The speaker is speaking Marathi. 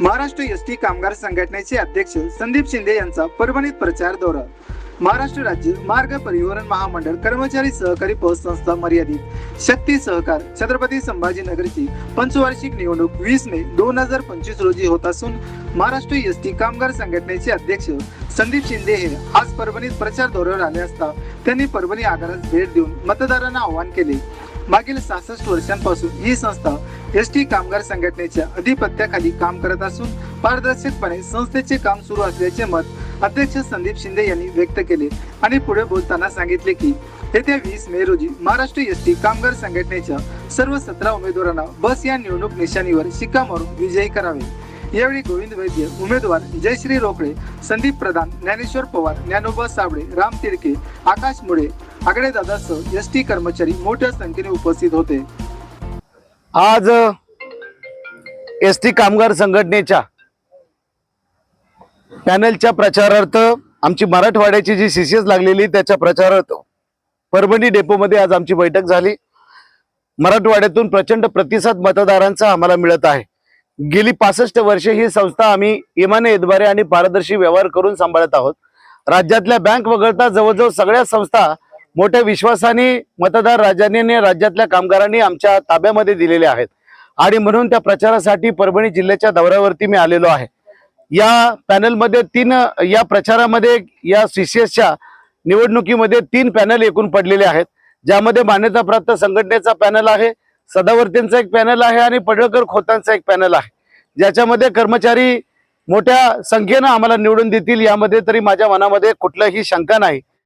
महाराष्ट्र एस टी कामगार संघटनेचे अध्यक्ष संदीप शिंदे यांचा परभणीत प्रचार दौरा महाराष्ट्र राज्य मार्ग परिवहन महामंडळ कर्मचारी सहकारी पतसंस्था मर्यादित. शक्ती सहकार छत्रपती संभाजीनगरची पंचवार्षिक निवडणूक वीस मे दोन हजार पंचवीस रोजी होत असून महाराष्ट्र एस टी कामगार संघटनेचे अध्यक्ष संदीप शिंदे हे आज परभणीत प्रचार दौऱ्यावर आले असता त्यांनी परभणी आगारात भेट देऊन मतदारांना आवाहन केले. मागील सहासष्ट वर्षांपासून ही संस्था एस टी कामगार संघटनेच्या अधिपत्याखाली काम करत असून पारदर्शकपणे संस्थेचे काम सुरू असल्याचे मत अध्यक्ष संदीप शिंदे यांनी व्यक्त केले आणि पुढे बोलताना सांगितले की येत्या वीस मे रोजी महाराष्ट्र एस टी कामगार संघटनेच्या सर्व सतरा उमेदवारांना बस या निवडणूक निशाणीवर शिक्का मारून विजयी करावे. यावेळी गोविंद वैद्य उमेदवार जयश्री रोकडे संदीप प्रधान ज्ञानेश्वर पवार ज्ञानोबा साबळे राम तिडके आकाश मुळे आगडे दादासह एस टी कर्मचारी मोठ्या संख्येने उपस्थित होते. आज एस टी कामगार संघटनेच्या पॅनलच्या प्रचारार्थ आमची मराठवाड्याची जी सीसीएस लागलेली त्याच्या प्रचारार्थ परभणी डेपोमध्ये आज आमची बैठक झाली. मराठवाड्यातून प्रचंड प्रतिसाद मतदारांचा आम्हाला मिळत आहे. गेली पासष्ट वर्षे ही संस्था आम्ही इमाने एदबारे आणि पारदर्शी व्यवहार करून सांभाळत आहोत. राज्यातल्या बँक वगळता जवळजवळ सगळ्या संस्था मोठ्या विश्वासाने मतदार राजाने राज्यातल्या कामगारांनी आमच्या ताब्यामध्ये दिलेले आहेत. आणि म्हणून त्या प्रचारासाठी परभणी जिल्ह्याच्या दौऱ्यावरती मी आलेलो आहे. या पॅनलमध्ये तीन या प्रचारामध्ये या सीसीएसच्या निवडणुकीमध्ये तीन पॅनल एकूण पडलेले आहेत. ज्यामध्ये मान्यताप्राप्त संघटनेचा पॅनल आहे सदावर्तींचा एक पॅनल आहे आणि पडळकर खोतांचा एक पॅनल आहे. ज्याच्यामध्ये कर्मचारी मोठ्या संख्येनं आम्हाला निवडून देतील यामध्ये तरी माझ्या मनामध्ये कुठलाही शंका नाही.